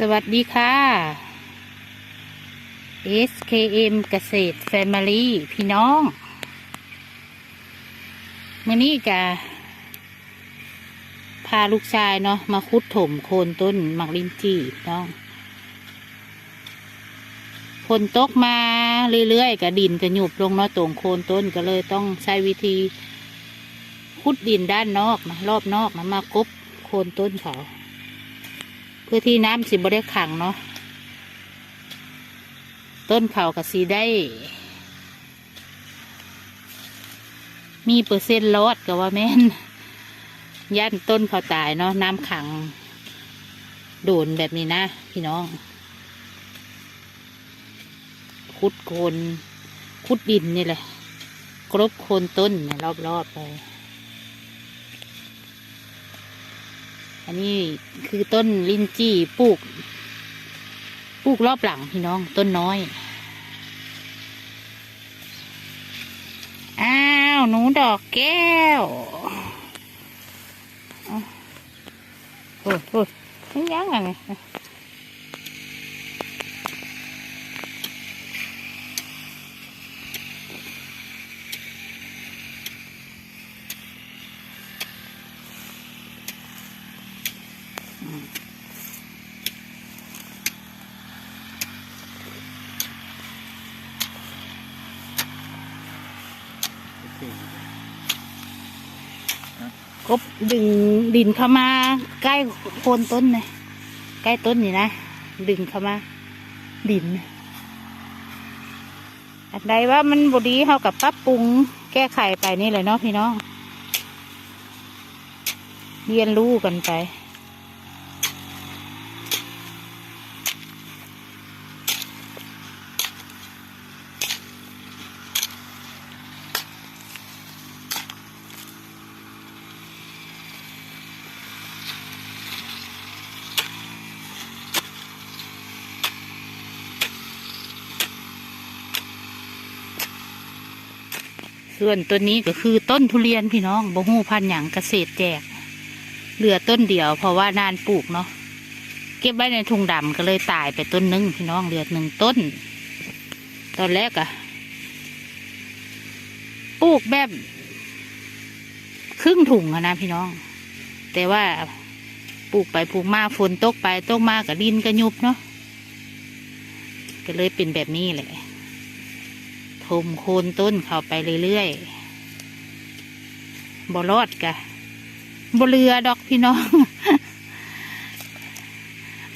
สวัสดีค่ะ SKM เกษตร Family พี่น้องมื่อนี้จะพาลูกชายเนาะมาคุดถมโคนต้นหมักลินจี่น้องฝนตกมาเรื่อยๆกับดินกระหยุบลงเนาะตรงโคนต้นก็เลยต้องใช้วิธีคุดดินด้านนอกนะรอบนอกนะมากบโคนต้นเขา เพื่อที่น้ำสิบ่ได้ขังเนาะต้นเขากับสีได้ มีเปอร์เซ็นต์รอดก็ว่าแม่นย่านต้นเขาตายเนาะน้ำขัง โดนแบบนี้นะ พี่น้อง คุดโคนคุดดินนี่แหละ กรบโคนต้นรอบๆไป อันนี้คือต้นลินจี้ปลูก ปลูกรอบหลังพี่น้องต้นน้อย อ้าว หนูดอกแก้วโอ้โหยังไง กบดึงดินเข้ามาใกล้โคนต้นเลยใกล้ต้นนี่นะดึงเข้ามา ดิน อันใดว่ามันบดีเขากับปรับปรุงแก้ไขไปนี่เลยเนาะพี่น้องเรียนรู้กันไป ส่วนต้นนี้ก็คือต้นทุเรียนพี่น้องบ่ฮู้พันหยังเกษตรแจก เหลือต้นเดียวเพราะว่านานปลูกเนาะเก็บไว้ในถุงดำก็เลยตายไปต้นหนึงพี่น้องเหลือหนึ่งต้น ตอนแรกอะปลูกแบบครึ่งถุงอะนะพี่น้อง แต่ว่าปลูกไปปลูกมาฝนตกไปตกมากับดินกระยุบเนาะก็เลยเป็นแบบนี้แหละ ทมโคนต้นเข้าไปเรื่อยๆบ่รอดกะบ่เรือดอกพี่น้อง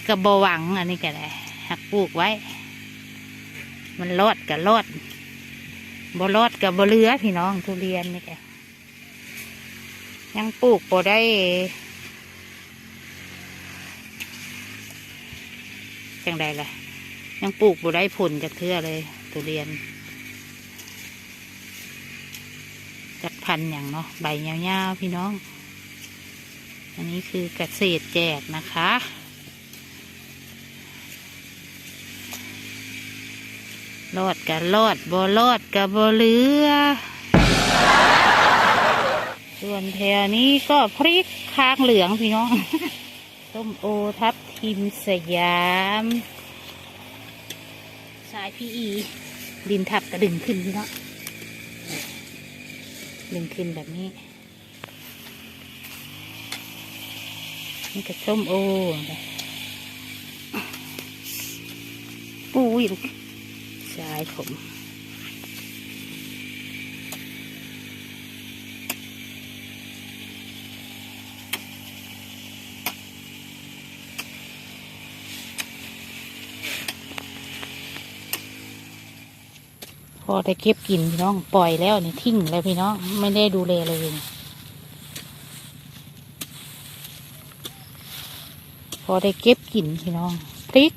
กับ่หวังอันนี้ก็ได้หักปลูกไว้ มันรอดกะรอดบ่รอดกะบ่เรือพี่น้องทุเรียนนี่แกยังปลูกบ่ได้จังใดล่ะ ยังปลูกบ่ได้ผลจากเทื่อเลยทุเรียน จักพันอย่างเนาะใบยาวๆพี่น้อง อันนี้คือเกษตรแจกนะคะ รอดกับรอดบ่รอดกับบ่เหลือ ส่วนแถวนี้ก็พริกค้างเหลืองพี่น้อง ต้มโอทับทิมสยามสายพีอีดินทับกระดึงขึ้นพี่น้อง ดึงขึ้นแบบนี้ นี่ก็ส้มโอปุ้ยลูกชายผม พอได้เก็บกินพี่น้องปล่อยแล้วนี่ทิ้งแล้วพี่น้องไม่ได้ดูแลเลยพอได้เก็บกินพี่น้องพริก